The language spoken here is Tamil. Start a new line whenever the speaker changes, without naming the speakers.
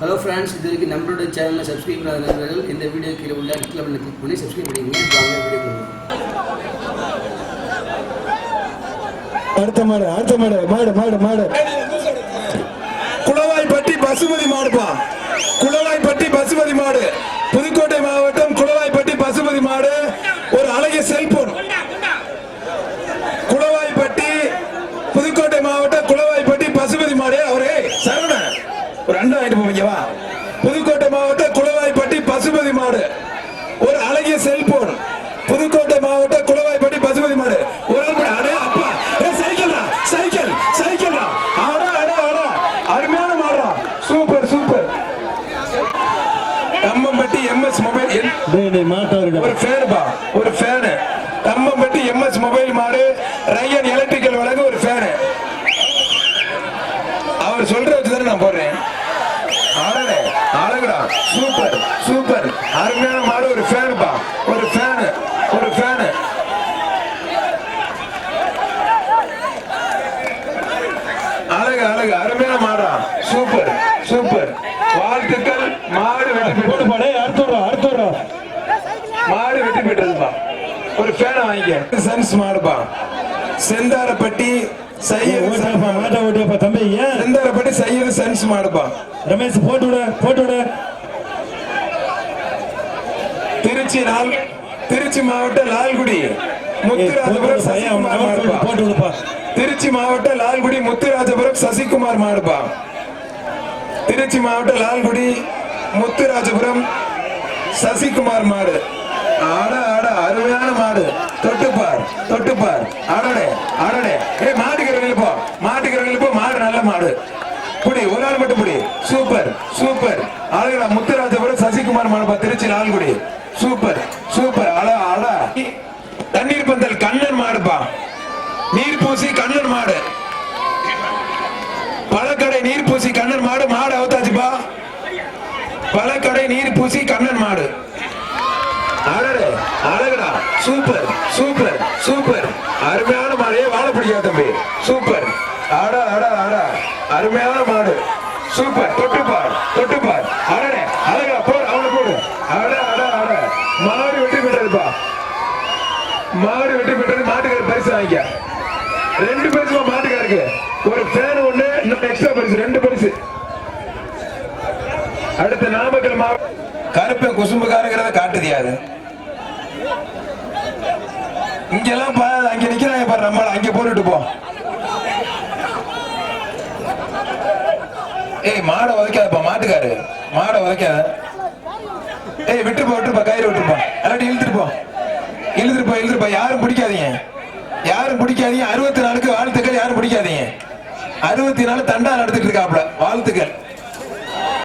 ஹலோ ஃப்ரெண்ட்ஸ் இது வரைக்கும் நம்மளோட சேனலை சப்ஸ்கிரைப் பண்ணாத நண்பர்கள் இந்த வீடியோ கீழே உள்ள ரெட் கலரில் கிளிக் பண்ணி சப்ஸ்கிரைப் பண்ணிக்கோங்க வீடியோ
அடுத்த மாடு அடுத்த மாடு மாடு மாடு மாடு. குளவாய்ப்பட்டி பசுமதி மாடுப்பா. குளவாய்ப்பட்டி பசுமதி மாடு. புதுக்கோட்டை மாவட்டம் குளவாய்ப்பட்டி பசுமதி மாடு ஒரு அழகிய செல்போன் குளவாய்ப்பட்டி புதுக்கோட்டை மாவட்டம் குளவாய்ப்பட்டி பசுமதி மாடு அவரே சரவண ஒரு அண்டா ஆயிட்டு போவீங்க வா. புதுக்கோட்டை மாவட்டம் குளவாய்ப்பட்டி பசுமதி மாடு. ஒரு அழகிய செல்போன். புதுக்கோட்டை மாவட்டம் குளவாய்ப்பட்டி பசுமதி மாடு. ஒரு ஆள் கூட, அடே அப்பா. ஏ சைக்கிள்டா. சைக்கிள். சைக்கிள்டா. ஆடா ஆடா ஆடா. அருமையான மாடுடா. Super super. Thammampatti MS mobile ஒரு ஃபேனுப்பா ஒரு ஃபேனு தம்மம்பட்டி எம்எஸ் மொபைல் மாடு. ரையன் எலக்ட்ரிக்கல் வழங்க ஒரு ஃபேனு அவர் சொல்ற சூப்பர் சூப்பர். அருமையான மாடு ஒரு ஃபேனுப்பா ஒரு ஃபேனு ஒரு ஃபேனு அழகு அழகு. அருமையான மாடா. Super super. வாழ்த்துக்கள். மாடு வெற்றி
அடுத்து விடுறா அடுத்து விடுறா
மாடு வெற்றி பெற்றதுப்பா ஒரு ஃபேனை வாங்கிக்க. சன்ஸ் மாடுப்பா செந்தாரப்பட்டி சையது
ஓட்டாப்பா மாட்டா ஓட்டியாப்பா தம்பி ஏன்?
செந்தாரப்பட்டி சையது சன்ஸ் மாடுப்பா
ரமேஷ் போட்டு விட போட்டு விட.
திருச்சி நாள் திருச்சி மாவட்டம் லால்குடி முத்துராஜபுரம் சசிகுமார் மாடுப்பா திருச்சி மாவட்டம் லால்குடி முத்துராஜபுரம் சசிகுமார் மாடுப்பா திருச்சி மாவட்டம் லால்குடி முத்துராஜபுரம் சசிகுமார் மாடு. ஆட ஆட அருமையான மாடு. தொட்டுப்பார் தொட்டுப்பார். ஆடடே ஆடடே. ஏய் மாட்டுக்கிறவங்க போ மாட்டுக்கிறவங்க போ மாடு நல்ல மாடு. புடி ஒரு ஆள் மட்டும் புடி. Super super. அழகா முத்துராஜபுரம் சசிகுமார் மாடுப்பா திருச்சி லால்குடி. Super super. அழ அழ தண்ணீர் பந்தல் கண்ணன் மாடுப்பா. நீர் பூசி கண்ணன் மாடு. பழக்கடை நீர் பூசி கண்ணன் மாடு மாடு அவுத்தாச்சுப்பா. பழக்கடை நீர் பூசி கண்ணன் மாடு. அழகு அழகுடா. Super super super. அருமையான மாடே வாழ பிடிக்காது தம்பி. சூப்பர். அட அட அட. அருமையான மாடு. சூப்பர். தொட்டுப்பார் தொட்டுப்பார். அடடே அழகா போடு அவனை போடு அட அட அட மாடு வெற்றி பெற்றதுப்பா மாடு வெற்றி பெற்றது மாட்டுக்கார பரிசு வாங்கிக்க. ரெண்டு பரிசு மாட்டுக்காருக்கு ஒரு ஃபேன் ஒண்ணு இன்னொரு எக்ஸ்ட்ரா பரிசு ரெண்டு பரிசு. அடுத்த நாமக்கல் மாவட்டம் கருப்பை குசும்புக்காரங்கிறத காட்டுது யாரு? இங்கெல்லாம் பா அங்க நிக்கிறாங்க பாரு நம்மள அங்க போட்டுட்டு போ. ஏய் மாடை உதைக்காதப்பா மாட்டுக்காரு. மாடை உதைக்காத. ஏய் விட்டுப்பா விட்டுப்பா அறுபத்தி நாலு தண்டா நடத்திட்டு இருக்காப்ல வாழ்த்துக்கள்.